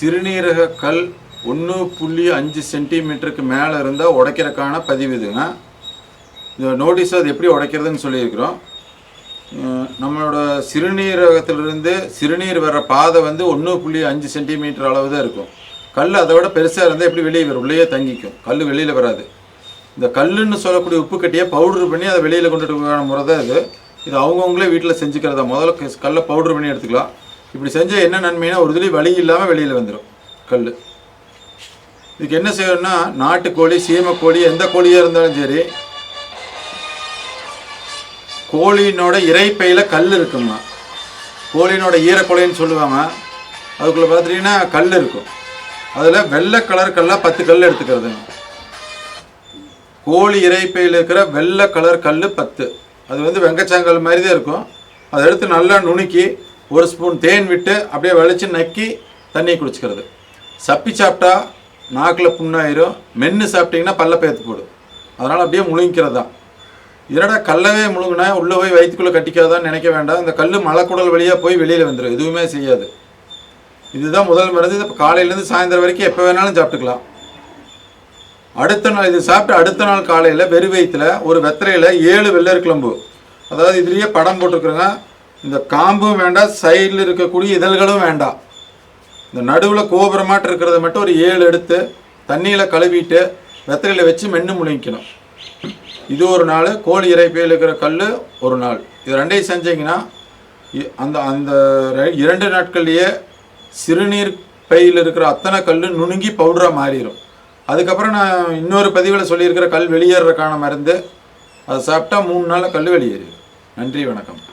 சிறுநீரக கல் ஒன்று புள்ளி அஞ்சு சென்டிமீட்டருக்கு மேலே இருந்தால் உடைக்கிறதுக்கான பதிவு இதுங்க. இந்த நோட்டீஸ் அது எப்படி உடைக்கிறதுன்னு சொல்லியிருக்கிறோம். நம்மளோட சிறுநீரகத்திலிருந்து சிறுநீர் வர்ற பாதை வந்து ஒன்று புள்ளி அஞ்சு சென்டிமீட்டர் அளவு தான் இருக்கும். கல் அதை விட பெருசாக இருந்தால் எப்படி வெளியே வரும்? உள்ளேயே தங்கிக்கும். கல் வெளியில் வராது. இந்த கல்லுன்னு சொல்லக்கூடிய உப்பு கட்டியை பவுடர் பண்ணி அதை வெளியில் கொண்டுட்டு போகிற முறை தான் இது. இது அவங்கவுங்களே வீட்டில் செஞ்சுக்கிறதா? முதல்ல கல்லை பவுடர் பண்ணி எடுத்துக்கலாம். இப்படி செஞ்சால் என்ன நன்மைன்னா ஒரு துளி வழி இல்லாமல் வெளியில் வந்துடும் கல் இதுக்கு என்ன செய்யணும்னா நாட்டுக்கோழி சீமக்கோழி எந்த கோழியாக இருந்தாலும் சரி கோழியினோட இறைப்பையில் கல் இருக்குமா கோழியினோட ஈரக்கொலைன்னு சொல்லுவாங்க. அதுக்குள்ளே பார்த்துட்டிங்கன்னா கல் இருக்கும். அதில் வெள்ளை கலர் கல்லாக பத்து கல் எடுத்துக்கிறதுங்க. கோழி இறைப்பையில் இருக்கிற வெள்ளை கலர் கல் பத்து. அது வந்து வெங்கச்சாங்கல் மாதிரி தான் இருக்கும். அதை எடுத்து நல்லா நுணுக்கி ஒரு ஸ்பூன் தேன் விட்டு அப்படியே வெளிச்சு நக்கி தண்ணியை குடிச்சிக்கிறது. சப்பி சாப்பிட்டா நாக்கில் புண்ணாயிரும். மென்று சாப்பிட்டீங்கன்னா பல்ல பேத்து போடும். அதனால் அப்படியே முழுங்கிக்கிறது தான் இதனடா கல்லவே முழுங்கினா உள்ளே போய் வயிற்றுக்குள்ளே கட்டிக்காதான்னு நினைக்க வேண்டாம். இந்த கல் மலைக்குடல் வழியாக போய் வெளியில் வந்துடும் எதுவுமே செய்யாது. இதுதான் முதல் மருந்து. இப்போ காலையிலேருந்து சாயந்தரம் வரைக்கும் எப்போ வேணாலும் சாப்பிட்டுக்கலாம். அடுத்த நாள் இது சாப்பிட்டு அடுத்த நாள் காலையில் வெறு வயிற்றுல ஒரு வெத்தலையில் ஏழு வெள்ளரி கிளம்பு அதாவது இதுலேயே படம் போட்டிருக்குறேங்க. இந்த காம்பும் வேண்டாம் சைடில் இருக்கக்கூடிய இதழ்களும் வேண்டாம். இந்த நடுவில் கோபுரமாட்டு இருக்கிறத மட்டும் ஒரு ஏழு எடுத்து தண்ணியில் கழுவிட்டு வெத்தலையில் வச்சு மென்று முழுங்கிக்கணும். இது ஒரு நாள் கோழி இறைப்பையில் இருக்கிற கல் ஒரு நாள். இது ரெண்டையும் செஞ்சீங்கன்னா இ- அந்த அந்த இரண்டு நாட்கள்லேயே சிறுநீர் பையில் இருக்கிற அத்தனை கல் நுணுங்கி பவுடராக மாறிடும் அதுக்கப்புறம் நான் இன்னொரு பதிவில் சொல்லியிருக்கிற கல் வெளியேறக்கான மருந்து. அதை சாப்பிட்டா மூணு நாளில் கல் வெளியேறிடும். நன்றி வணக்கம்.